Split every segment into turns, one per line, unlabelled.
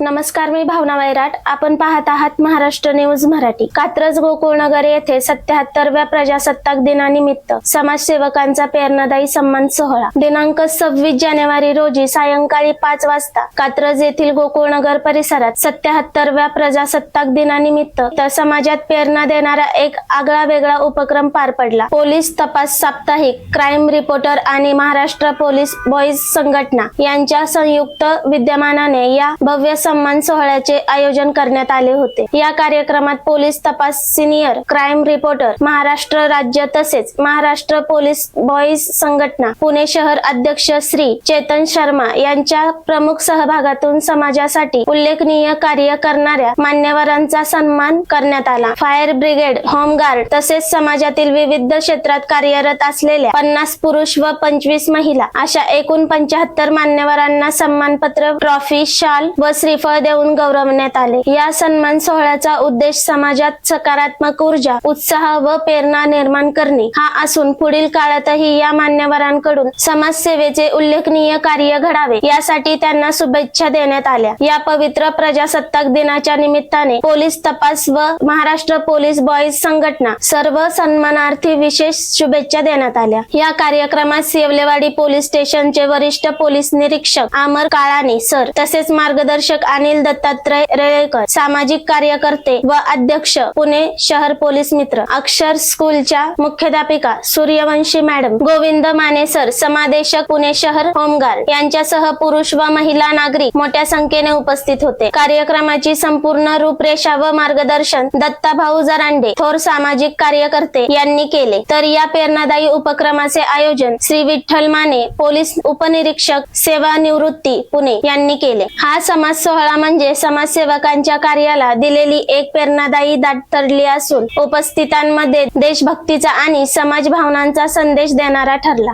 नमस्कार मी भावना वैराट. आपण पाहत आहात महाराष्ट्र न्यूज मराठी. कात्रज गोकुळनगर येथे सत्याहत्तरव्या प्रजासत्ताक दिनानिमित्त समाजसेवकांचा प्रेरणादायी सन्मान सोहळा. दिनांक सव्वीस जानेवारी रोजी सायंकाळी पाच वाजता कात्रज येथील गोकुळनगर परिसरात सत्याहत्तरव्या प्रजासत्ताक दिनानिमित्त तर समाजात प्रेरणा देणारा एक आगळा वेगळा उपक्रम पार पडला. पोलीस तपास साप्ताहिक क्राईम रिपोर्टर आणि महाराष्ट्र पोलीस बॉईज संघटना यांच्या संयुक्त विद्यमानाने या भव्य सन्मान सोहळ्याचे आयोजन करण्यात आले होते. या कार्यक्रमात पोलीस तपास सिनियर क्राईम रिपोर्टर महाराष्ट्र राज्य तसेच महाराष्ट्र पोलीस बॉईज संघटना पुणे शहर अध्यक्ष श्री चेतन शर्मा यांच्या प्रमुख सहभागातून समाजासाठी उल्लेखनीय कार्य करणाऱ्या मान्यवरांचा सन्मान करण्यात आला. फायर ब्रिगेड होमगार्ड तसेच समाजातील विविध क्षेत्रात कार्यरत असलेल्या पन्नास पुरुष व पंचवीस महिला अशा एकूण पंचाहत्तर मान्यवरांना सन्मानपत्र ट्रॉफी शाल व श्री श्रीफळ देऊन गौरवण्यात आले. या सन्मान सोहळ्याचा उद्देश समाजात सकारात्मक ऊर्जा उत्साह व प्रेरणा निर्माण करणे. हा असून पुढील काळातही या मान्यवरांकडून समाजसेवेचे उल्लेखनीय कार्य घडावे यासाठी त्यांना शुभेच्छा देण्यात आल्या. या पवित्र प्रजासत्ताक दिनाच्या निमित्ताने पोलीस तपास व महाराष्ट्र पोलीस बॉईज संघटना सर्व सन्मानार्थी विशेष शुभेच्छा देण्यात आल्या. या कार्यक्रमात सेवलेवाडी पोलीस स्टेशनचे वरिष्ठ पोलीस निरीक्षक अमर काळाने सर तसेच मार्गदर्शक अनिल दत्तात्रय रेळेकर सामाजिक कार्यकर्ते व अध्यक्ष पुणे शहर पोलीस मित्र अक्षर स्कूलच्या मुख्याध्यापिका सूर्यवंशी मॅडम गोविंद माने सर समादेशक पुणे शहर होमगार्ड यांच्यासह पुरुष व महिला नागरिक मोठ्या संख्येने उपस्थित होते. कार्यक्रमाची संपूर्ण रूपरेषा व मार्गदर्शन दत्ता भाऊ जरांडे थोर सामाजिक कार्यकर्ते यांनी केले. तर या प्रेरणादायी उपक्रमाचे आयोजन श्री विठ्ठल माने पोलीस उपनिरीक्षक सेवा निवृत्ती पुणे यांनी केले. हा समाज सोहळा म्हणजे समाजसेवकांच्या कार्याला दिलेली एक प्रेरणादायी दाट ठरली असून उपस्थितांमध्ये देशभक्तीचा आणि समाज भावनांचा संदेश देणारा ठरला.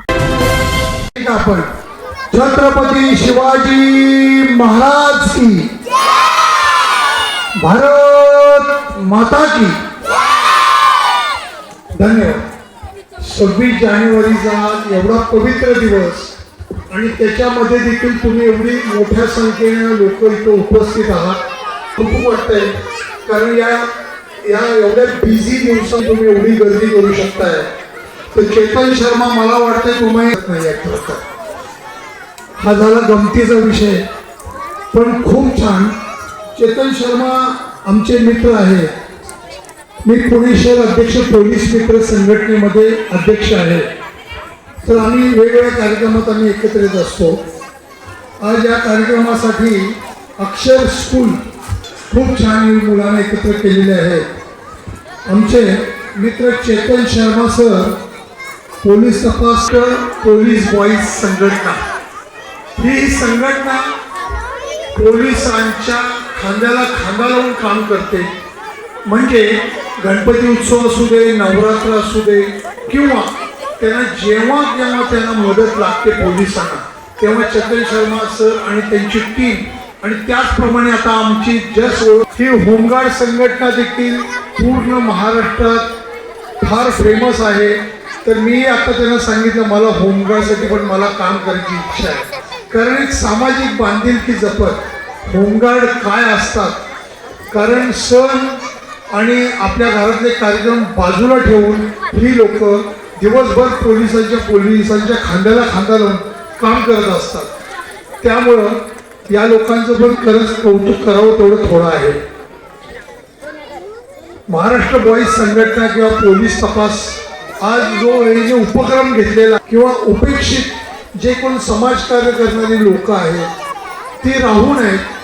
छत्रपती शिवाजी महाराज की. भारत माता की. धन्यवाद. सव्वीस जानेवारीचा एवढा पवित्र दिवस. आणि त्याच्यामध्ये देखील तुम्ही एवढी मोठ्या संख्येने लोक इथं उपस्थित आहात. खूप वाटतंय कारण या या एवढ्या बिझी दिवसात तुम्ही एवढी गर्दी करू शकताय. तर चेतन शर्मा मला वाटतंय तुम्ही नाही हा झाला गमतीचा विषय. पण खूप छान. चेतन शर्मा आमचे मित्र आहेत मी पुणे शहर अध्यक्ष पोलीस मित्र संघटनेमध्ये अध्यक्ष आहे. तर आम्ही वेगवेगळ्या कार्यक्रमात आम्ही एकत्र येत असतो. आज या कार्यक्रमासाठी अक्षर स्कूल खूप छान मुलांना एकत्र केलेले आहेत आमचे मित्र चेतन शर्मा सर पोलीस तपास पोलीस बॉईज संघटना. ही संघटना पोलिसांच्या खांद्याला खांदा लावून काम करते. म्हणजे गणपती उत्सव असू दे नवरात्र असू दे किंवा त्यांना जेव्हा जेव्हा त्यांना मदत लागते पोलिसांना तेव्हा चंदन शर्मा सर आणि त्यांची टीम आणि त्याचप्रमाणे आता आमची जस ही होमगार्ड संघटना देखील पूर्ण महाराष्ट्रात फार फेमस आहे. तर मी आता त्यांना सांगितलं मला होमगार्डसाठी पण मला काम करायची इच्छा आहे. कारण एक सामाजिक बांधिलकी जपत होमगार्ड काय असतात? कारण सण आणि आपल्या घरातले कार्यक्रम बाजूला ठेवून ही लोक दिवसभर पोलिसांच्या पोलिसांच्या खांद्याला खांदा लावून काम करत असतात. त्यामुळं या लोकांचं पण खरंच कौतुक करावं तेवढं थोडं आहे. महाराष्ट्र बॉईज संघटना किंवा पोलीस तपास आज जो जे उपक्रम घेतलेला किंवा उपेक्षित जे कोण समाजकार्य करणारी लोक आहेत ती राहू नयेत